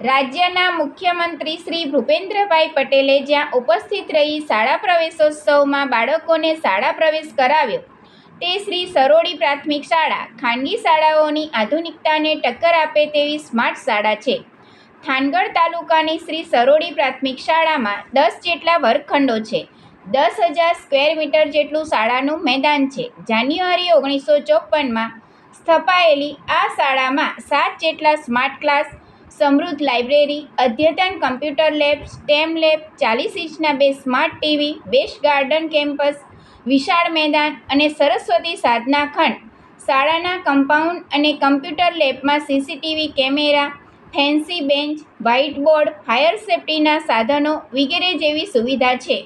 રાજ્યના મુખ્યમંત્રી શ્રી ભૂપેન્દ્રભાઈ પટેલે જ્યાં ઉપસ્થિત રહી શાળા પ્રવેશોત્સવમાં બાળકોને શાળા પ્રવેશ કરાવ્યો. તે શ્રી સરોડી પ્રાથમિક શાળા, ખાનગી શાળાઓની આધુનિકતાને ટક્કર આપે તેવી સ્માર્ટ શાળા છે. થાનગઢ તાલુકાની શ્રી સરોડી પ્રાથમિક શાળામાં દસ જેટલા વર્ગખંડો છે. દસ હજાર સ્ક્વેર મીટર જેટલું શાળાનું મેદાન છે. જાન્યુઆરી ઓગણીસો ચોપનમાં સ્થપાયેલી આ શાળામાં સાત જેટલા સ્માર્ટ ક્લાસ સમૃદ્ધ લાઇબ્રેરી, અદ્યતન કમ્પ્યુટર લેબ, સ્ટેમ લેબ, ચાલીસ ઇંચના બે smart TV, waste garden campus, વિશાળ મેદાન અને સરસ્વતી સાધના ખંડ. શાળાના કમ્પાઉન્ડ અને કમ્પ્યુટર લેબમાં CCTV camera, fancy bench white board fire સેફ્ટીના સાધનો વગેરે જેવી સુવિધા છે.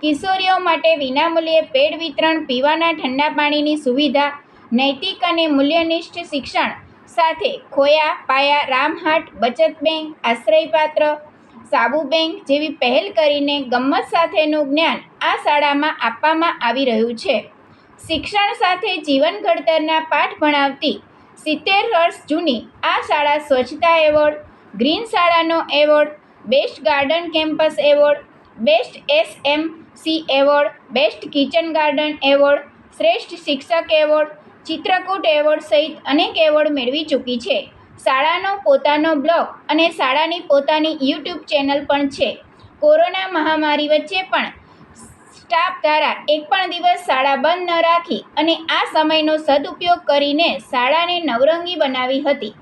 કિશોરીઓ માટે વિનામૂલ્યે પેડ વિતરણ, પીવાના ઠંડા પાણીની સુવિધા, નૈતિક અને મૂલ્યનિષ્ઠ શિક્ષણ સાથે ખોયા, પાયા, રામહાટ, બચત બેંક, આશ્રયપાત્ર, સાબુ બેંક જેવી પહેલ કરીને ગમ્મત સાથેનું જ્ઞાન આ શાળામાં આપવામાં આવી રહ્યું છે. શિક્ષણ સાથે જીવન ઘડતરના પાઠ ભણાવતી સિત્તેર વર્ષ જૂની આ શાળા સ્વચ્છતા એવોર્ડ, ગ્રીન શાળાનો award, best garden campus award, best S M C award, best kitchen garden award, શ્રેષ્ઠ શિક્ષક એવોર્ડ ચિત્રકૂટ એવોર્ડ સહિત અનેક એવોર્ડ મેળવી ચૂકી છે. શાળાનો પોતાનો બ્લોગ અને શાળાની પોતાની યુટ્યુબ ચેનલ પણ છે. કોરોના મહામારી વચ્ચે પણ સ્ટાફ દ્વારા એક પણ દિવસ શાળા બંધ ન રાખી અને આ સમયનો સદુપયોગ કરીને શાળાને નવરંગી બનાવી હતી.